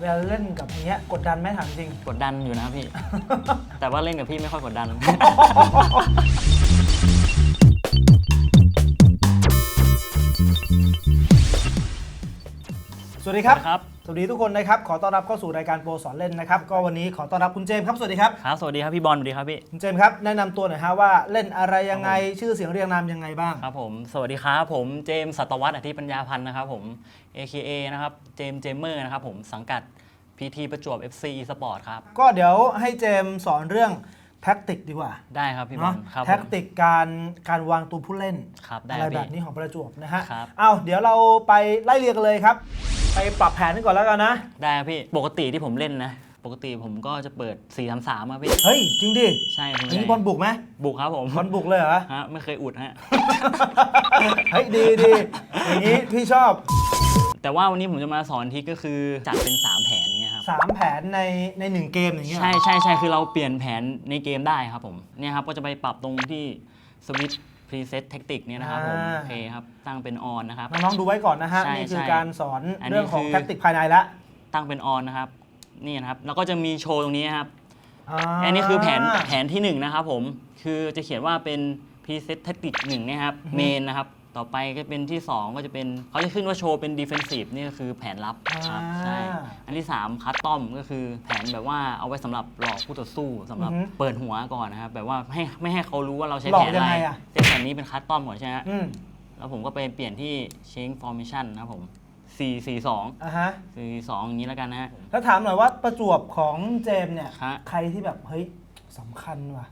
เวลาเล่นกับอย่างเงี้ยกดดันไหมถามจริง กดดันอยู่นะครับพี่ แต่ว่าเล่นกับพี่ไม่ค่อยกดดัน สวัสดีครับ ครับ สวัสดีทุกคนนะครับ ขอต้อนรับเข้าสู่รายการโปรสอนเล่นนะครับ ก็วันนี้ขอต้อนรับคุณเจมส์ครับ สวัสดีครับ ครับ สวัสดีครับพี่บอล สวัสดีครับพี่ คุณเจมส์ครับ แนะนำตัวหน่อยฮะว่าเล่นอะไรยังไง ชื่อเสียงเรียงนามยังไงบ้าง ครับผม สวัสดีครับผมเจมส์สัตวัฒน์อธิปัญญาพันธ์นะครับผม AKA นะครับ เจมส์เจมเมอร์นะครับผม สังกัด PT ประจวบ FC Sport ครับ ก็เดี๋ยวให้เจมส์สอนเรื่องแท็กติกดีกว่าได้ครับพี่บอเนาะ ล ครับผแท็กมติกการการวางตัวผู้เล่น ครับได้อะไรพี่ แบบนี้ของประจวบนะฮะ ครับ เอาเดี๋ยวเราไปไล่เรียงกันเลยครับ ไปปรับแผนกันก่อนแล้วกันนะ ได้ครับพี่ ปกติที่ผมเล่นนะ ปกติผมก็จะเปิด 4 3 3ครับพี่ เฮ้ย จริงดิใช่ผมอันนี้บอลบุกไหมบุกครับผมบอลบุกเลยเหรอ ฮะไม่เคยอุดฮะ เฮ้ย ดีดีอย่างนี้พี่ชอบแต่ว่าวันนี้ผมจะมาสอนทริกก็คือจัดเป็น 3 แผนอย่างเงี้ยครับ สามแผนในในหนึ่งเกมอย่างเงี้ยเหรอใช่ใช่ใช่คือเราเปลี่ยนแผนในเกมได้ครับผม เนี่ยครับก็จะไปปรับตรงที่สวิตช์ พรีเซตแท็กติกเนี่ยนะครับผมอ่า โอเคครับตั้งเป็นออนนะครับ น้องๆดูไว้ก่อนนะฮะ ใช่นี่คือใช่การสอนอันนี้เรื่องของคือ แท็กติกภายในละตั้งเป็นออนนะครับนี่นะครับแล้วก็จะมีโชว์ตรงนี้ครับาอันนี้คือแผนแผนที่1นะครับผมคือจะเขียนว่าเป็น preset tactic 1นะครับ main นะครับ ต่อไปก็เป็นที่ 2 ก็จะเป็นเขาจะขึ้นว่าโชว์เป็น defensive นี่ก็คือแผนลับครับใช่อันที่3 custom ก็คือแผนแบบว่าเอาไว้สำหรับหลอกผู้ต่อสู้สำหรับเปิดหัวก่อนนะครับแบบว่าให้ไม่ให้เขารู้ว่าเราใช้หลอแผกนยัอะงไรไงอะเซตแผนนี้เป็น custom ก่อนใช่ไหมฮะอืมแล้วผมก็ไปเปลี่ยนที่ change formation นะครับผม4 4 2 อะฮะ 4 2อย่างนี้แล้วกันนะฮะ แล้วถามหน่อยว่าประจวบของเจมส์เนี่ย ฮะ ใครที่แบบเฮ้ยสำคัญว่ะ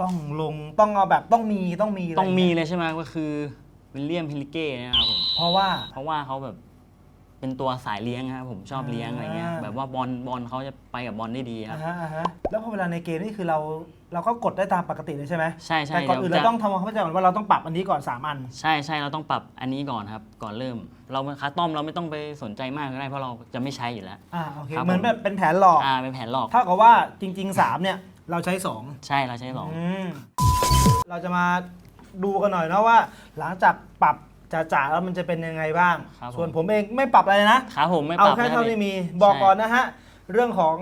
ต้องลงต้องเอาแบบต้องมีต้องมีะไรต้องมีเงี้ยเลยใช่ไหมก็คือ วิลเลียมพิลิเก้เนี่ยนะครับผมเพราะว่า เพราะว่าเขาแบบเป็นตัวสายเลี้ยงครับผมชอบเลี้ยงอะไรเงี้ยอ่า แบบว่าบอลบอลเขาจะไปกับบอลได้ดีครัอ่าบฮะอ่าฮะแล้วพอเวลาในเกมนี่คือเราเราก็กดได้ตามปกติเลยใช่ไหมใช่ใช่แต่ก่อนอื่นดี๋เรายวจะ ต้องทำความเข้าใจก่อนว่าเราต้องปรับอันนี้ก่อนสามอัน ใช่ใช่เราต้องปรับอันนี้ก่อนครับ ก่อนเริ่ม เราคัสตอมเราไม่ต้องไปสนใจมากก็ได้เพราะเราจะไม่ใช้อยู่แล้ว อ่าโอเคครับ เหมือนผมแบบเป็นแผนหลอก อ่าเป็นแผนหลอก เท่ากับว่าจริง ๆ 3 เนี่ย เราใช้2ใช่เราใช้สองอืมเราจะมา ดูกันหน่อยเนาะว่า หลังจากปรับจ๋าๆแล้วมันจะเป็นยังไงบ้าง ครับส่วนผมเองไม่ปรับอะไรเลยนะครับผมไม่ปเอารับแค่เท่านะที่มีบอกใช่ก่อนนะฮะ เรื่องของ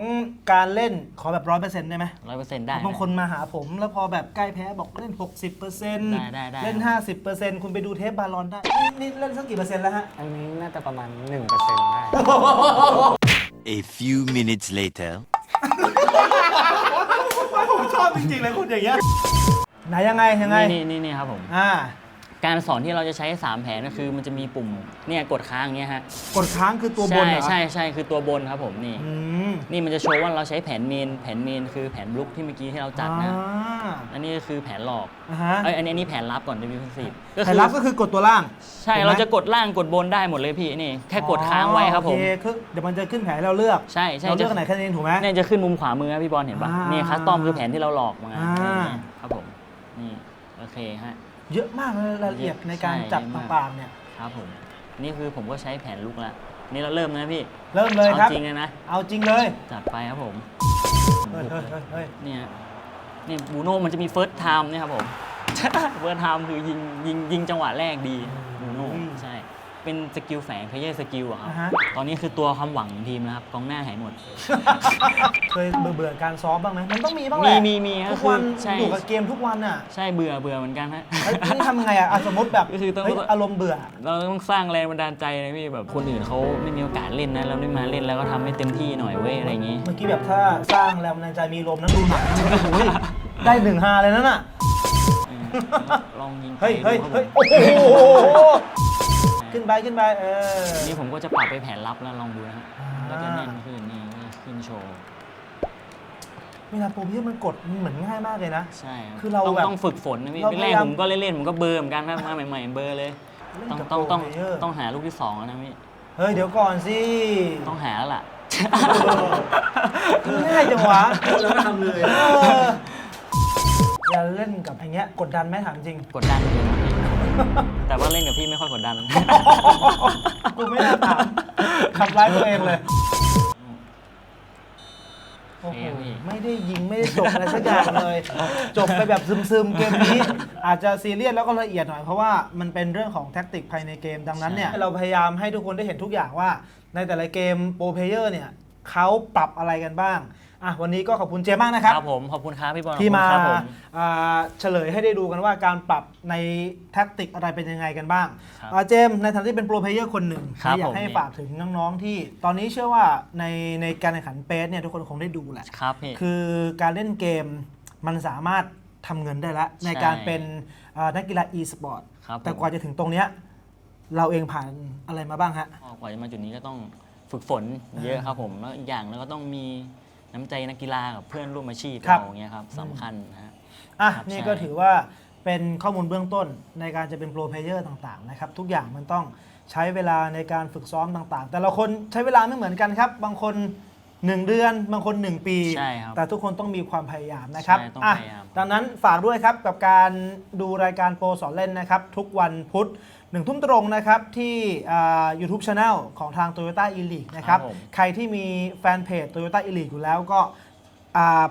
การเล่นขอแบบร้อยเปอร์เซ็นต์ได้ไหมร้อยเปอร์เซ็นต์ได้ บางคนมาหาผมแล้วพอแบบใกล้แพ้บอกเล่น 60%ได้ได้ได้ เล่น 50%คุณไปดูเทปบาลอนได้ นี่นี่เล่นสักกี่เปอร์เซ็นต์แล้วฮะ อันนี้น่าจะประมาณ 1%ได้ A few minutes later. ผมชอบจริงๆเลยคุณอย่างเงี้ย ไหนยังไงยังไงนี่นี่นี่ครับผม อ่าการสอนที่เราจะใช้ 3 แผนก็คือมันจะมีปุ่มเนี่ยกดค้างอย่างเงี้ยฮะกดค้างคือตัวบนเหรอใช่ใช่ใช่คือตัวบนครับผมนี่อืมนี่มันจะโชว์ว่าเราใช้แผนเมนแผนเมนคือแผนบลุกที่เมื่อกี้ที่เราจัดนะอ่าอันนี้ก็คือแผนหลอกอ่าฮะเอ้ยอันนี้อันนี้แผนลับก่อน defensive ก็แผนลับก็คือกดตัวล่าง ใช่ถูกไหมเราจะกดล่างกดบนได้หมดเลยพี่นี่แค่กดค้างไว้ครับผมโอเคคือเดี๋ยวมันจะขึ้นแผนให้เราเลือกใช่ใช่เราเลือกอันไหนแค่นั้นเองถูกไหมเนี่ยจะขึ้นมุมขวามือครับพี่บอลเห็นปะอ่านี่นี่คัสตอมคือแผนที่เราหลอกมาอ่านี่ครับผมนี่โอ เคฮะ เยอะมากเลยรายละเอียดในการใช่จัดเยอะมากต่างๆเนี่ย ครับผม นี่คือผมก็ใช้แผนลุกแล้วนี่เราเริ่มนะพี่เริ่มเลยครับ อาจริงเลยนะ เอาจริงเลยจัดไปครับผม เฮ้ยเฮ้ยเฮ้ยเฮ้ยเนี่ยนี่บูโน่มันจะมีเฟิร์สไทม์เนี่ยครับผม เฟิร์สไทม์คือยิงยิงยิงจังหวะแรกดีบูโน่ใช่ เป็นสกิลแฝงเพลเยอร์สกิลอะครับ อ่าฮะ ตอนนี้คือตัวความหวังของทีมนะครับกองหน้าหายหมด เคยเบื่อเบื่อๆการซ้อมบ้างไหมมันต้องมีบ้างแหมีละมีมีครับทุกวันคือใช่ อยู่กับเกมทุกวันอะใช่เบื่อเบื่อเหมือนกันฮะเฮ้ยนี่ทำไงอะอะสมมติแบบก็คือต้อง เฮ้ยอารมณ์เบื่อ เราต้องสร้างแรงบันดาลใจนะพี่แบบคนอื่นเขาไม่มีโอกาสเล่นนะเราได้มาเล่นแล้วก็ทำให้เต็มที่หน่อยเว้ยอะไรอย่างงี้ เมื่อกี้แบบถ้าสร้างแรงบันดาลใจมีลมนั้นดูหนังนี่โอ้โหได้หนึ่งฮาเลยนั่นน่ะเออลองยิงไปเฮ้ยเฮ้ยดูครับเฮ้ยผมโอ้โห ขึ้นไปขึ้นไปเอออันนี้ผมก็จะปรับไปแผนลับแล้วลองดูนะฮะอ่าก็จะแน่นขึ้นนี่ก็จะขึ้นโชว์เวลาโปรเพียมันกดมันเหมือนง่ายมากเลยนะ ใช่บคือเราต้องแบบต้องฝึกฝนนะพี่เราเป็นพแรยากยามผมก็เล่นๆผมก็เบลอร์เหมือนกันนะมาใหม่ๆเบลอร์เลย เล่นต้องกับต้องต้องโปรเพลเยอร์ต้องหาลูกที่สองแล้วนะพี่เฮ้ยเดี๋ยวก่อนสิต้องหาแล้วล่ะ ง่ายจังวะแล้วก็ทำเลย เอออย่าเล่นกับอย่างเงี้ยกดดันไหมถามจริง กดดันอยู่นะพี่ แต่ว่าเล่นกับพี่ไม่ค่อยกดดัน กูไม่น่าถามขับร้ายตัวเองเลยโอ้โหโอเคพี่ไม่ได้ยิงไม่ได้จบอะไรสักอย่างเลย จบไปแบบซึมๆ เกมนี้ อาจจะซีเรียสแล้วก็ละเอียดหน่อยเพราะว่ามันเป็นเรื่องของแท็กติกภายในเกมดังนั้นเนี่ยใช่เราพยายามให้ทุกคนได้เห็นทุกอย่างว่า ในแต่ละเกมโปรเพลเยอร์เนี่ย เขาปรับอะไรกันบ้างอะวันนี้ก็ขอบคุณเจมากนะครับครับผมขอบคุณครับพี่บอลที่มาขอบคุณครับผมอ่าเฉลยให้ได้ดูกันว่าการปรับในแท็กติกอะไรเป็นยังไงกันบ้างครับอ่าเจมส์ในฐานะที่เป็นโปรเพลเยอร์คนหนึ่งครับอยากผมให้ฝากถึงน้องๆที่ ตอนนี้เชื่อว่าในในการแข่งขันเปสเนี่ยทุกคนคงได้ดูแหละ ครับพี่ คือการเล่นเกมมันสามารถทำเงินได้แล้วในการเป็นอ่านักกีฬา e-sport ครับผมแต่กว่าจะถึงตรงเนี้ยเราเองผ่านอะไรมาบ้างฮะก็กว่าจะมาจุดนี้ก็ต้อง ฝึกฝนเยอะครับผมแล้วอีกอย่างแล้วก็ต้องมีน้ำใจนักกีฬากับเพื่อนร่วมอาชีพครับ เราอย่างเงี้ยครับสำคัญนะฮะ อะครับนี่ใช่ก็ถือว่าเป็นข้อมูลเบื้องต้นในการจะเป็นโปรเพลเยอร์ต่างๆนะครับ ทุกอย่างมันต้องใช้เวลาในการฝึกซ้อมต่างๆ แต่ละคนใช้เวลาไม่เหมือนกันครับ บางคน 1เดือนบางคน 1 ปี ใช่ครับแต่ทุกคนต้องมีความพยายามนะครับใช่ต้องอะพยายาม ดังนั้นฝากด้วยครับกับการดูรายการโปรสอนเล่นนะครับ ทุกวันพุธหนึ่งทุ่มตรงนะครับ ที่ยูทูบช anel ของทาง Toyota e l e a g u e นะครับครับ ผม ใครที่มีแฟนเพจ Toyota e l e a g u e อยู่แล้วก็อ่า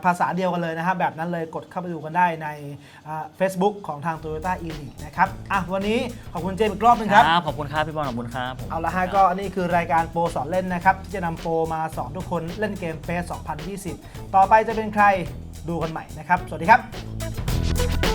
ภาษาเดียวกันเลยนะครับ แบบนั้นเลยกดเข้าไปดูกันได้ในเฟซบุ๊กของทาง Toyota e l e a g u e นะครับอะวันนี้ขอบคุณเจมส์อีกรอบหนึงครับ ขอบคุณครับพี่บอลขอบคุณครับผมเอาละฮะก็นี่คือรายการโปรสอนเล่นนะครับ ที่จะนำโปรมาสอนทุกคนเล่นเกมเฟส2020 ต่อไปจะเป็นใครดูกันใหม่นะครับ สวัสดีครับ